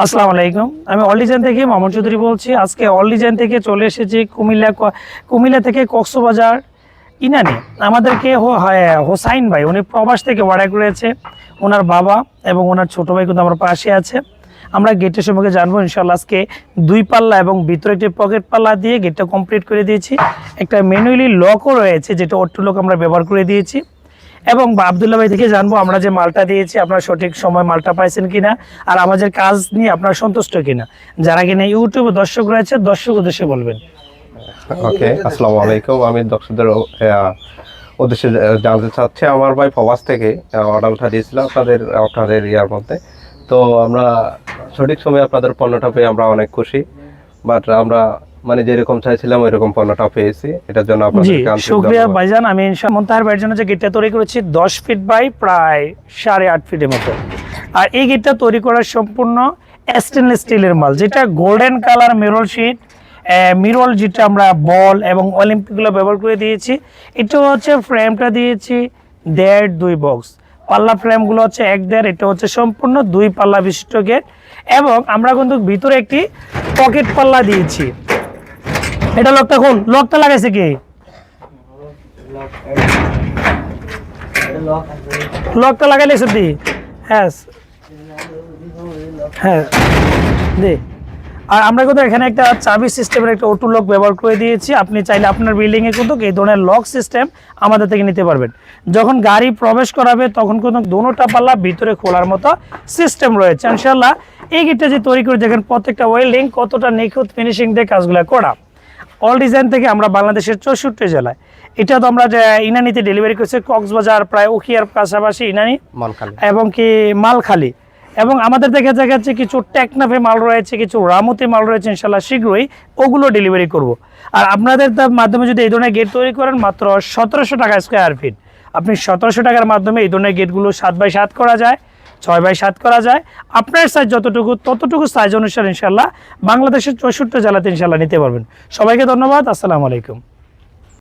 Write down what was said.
আসসালামু আলাইকুম। আমি অল ডিজাইন থেকে মামুন চৌধুরী বলছি। আজকে অল ডিজাইন থেকে চলে এসেছি কুমিল্লা কুমিল্লা থেকে কক্সবাজার ইনানি। আমাদেরকে হ্যাঁ, হোসাইন ভাই উনি প্রবাস থেকে অর্ডার করেছে। ওনার বাবা এবং ওনার ছোট ভাই কিন্তু আমার পাশে আছে। আমরা গেটের সম্পর্কে জানব ইনশাল্লাহ আজকে দুই পাল্লা এবং ভিতরে একটি পকেট পাল্লা দিয়ে গেটটা কমপ্লিট করে দিয়েছি। একটা ম্যানুয়ালি লকও রয়েছে যেটা অটো লক আমরা ব্যবহার করে দিয়েছি। এবং বা আবদুল্লাহ ভাই থেকে জানব আমরা যে মালটা দিয়েছি, আপনারা সঠিক সময় মালটা পাইছেন কিনা, আর আমাদের কাজ নিয়ে আপনারা সন্তুষ্ট কিনা। যারা কিনা ইউটিউবে দর্শক রয়েছে, দর্শক উদ্দেশ্যে বলবেন। ওকে, আসসালামু আলাইকুম। আমি দর্শকদের উদ্দেশ্যে জানতে চাচ্ছি, আমার ভাই প্রবাস থেকে অর্ডারটা দিয়েছিল আপনাদের আপনাদের ইয়ার মধ্যে। তো আমরা সঠিক সময়ে আপনাদের পণ্যটা পেয়ে আমরা অনেক খুশি বাট আমরা মানে যেরকম চাইছিলাম ওইরকম পণ্যটা পেয়েছি। এটার জন্য আন্তরিক শুক্রিয়া ভাইজান আমি ইনশা- মোন্তাহার ভাইয়ের জন্য যে গেটটা তৈরি করেছি দশ ফিট বাই প্রায় সাড়ে আট ফিটের মতো। আর এই গেটটা তৈরি করার সম্পূর্ণ স্টেনলেস স্টিলের মাল যেটা golden colour mirror sheet mirror যেটা আমরা বল এবং অলিম্পিকগুলো ব্যবহার করে দিয়েছি। এটা হচ্ছে ফ্রেমটা দিয়েছি দেড় দুই বক্স পাল্লা ফ্রেমগুলো হচ্ছে এক দেড় এটা হচ্ছে সম্পূর্ণ দুই পাল্লা বিশিষ্ট গেট। এবং আমরা কিন্তু ভিতরে একটি পকেট পাল্লা দিয়েছি। এটা লকটা খুল লকটা লাগাইছে কি? লকটা লাগাইলে সত্যি হ্যাঁ। হ্যাঁ। আর আমরা কিন্তু এখানে একটা চাবি সিস্টেমের একটা অটো লক ব্যবহার করে দিয়েছি। আপনি চাইলে আপনার বিল্ডিংয়ে কিন্তু এই ধরনের লক সিস্টেম আমাদের থেকে নিতে পারবেন। যখন গাড়ি প্রবেশ করাবে, তখন কিন্তু দোনোটা পাল্লা ভিতরে খোলার মতো সিস্টেম রয়েছে। ইনশাল্লাহ এই গেটটা যে তৈরি করে দেখেন প্রত্যেকটা ওয়েল্ডিং কতটা নিখুঁত ফিনিশিং দিয়ে কাজগুলো করা। অল ডিজাইন থেকে আমরা বাংলাদেশের চৌষট্টি জেলায়। এটা তো আমরা ইনানিতে ডেলিভারি করছি কক্সবাজার প্রায় উখিয়ার পাশাপাশি ইনানি এবং কি মালখালি। এবং আমাদের দেখা যাচ্ছে কিছু টেকনাফে মাল রয়েছে কিছু রামুতে মাল রয়েছে ইনশাল্লাহ শীঘ্রই ওগুলো ডেলিভারি করব। আর আপনাদের তার মাধ্যমে যদি এই ধরনের গেট তৈরি করেন মাত্র সতেরোশো টাকা স্কোয়ার ফিট আপনি সতেরোশো টাকার মাধ্যমে এই ধরনের গেটগুলো সাত বাই সাত করা যায়। ছয় বাই সাত করা যায়। আপনার সাইজ যতটুকু, ততটুকু সাইজ অনুসারে ইনশাল্লাহ বাংলাদেশের চৌষট্টি জেলাতে ইনশাল্লাহ নিতে পারবেন। সবাইকে ধন্যবাদ, আসসালামু আলাইকুম।